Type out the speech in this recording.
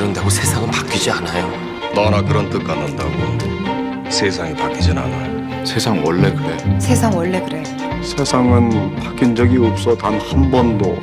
그런다고 세상은 바뀌지 않아요. 너나 그런 뜻 갖는다고 세상이 바뀌진 않아. 세상 원래 그래. 세상 원래 그래. 세상은 바뀐 적이 없어 단 한 번도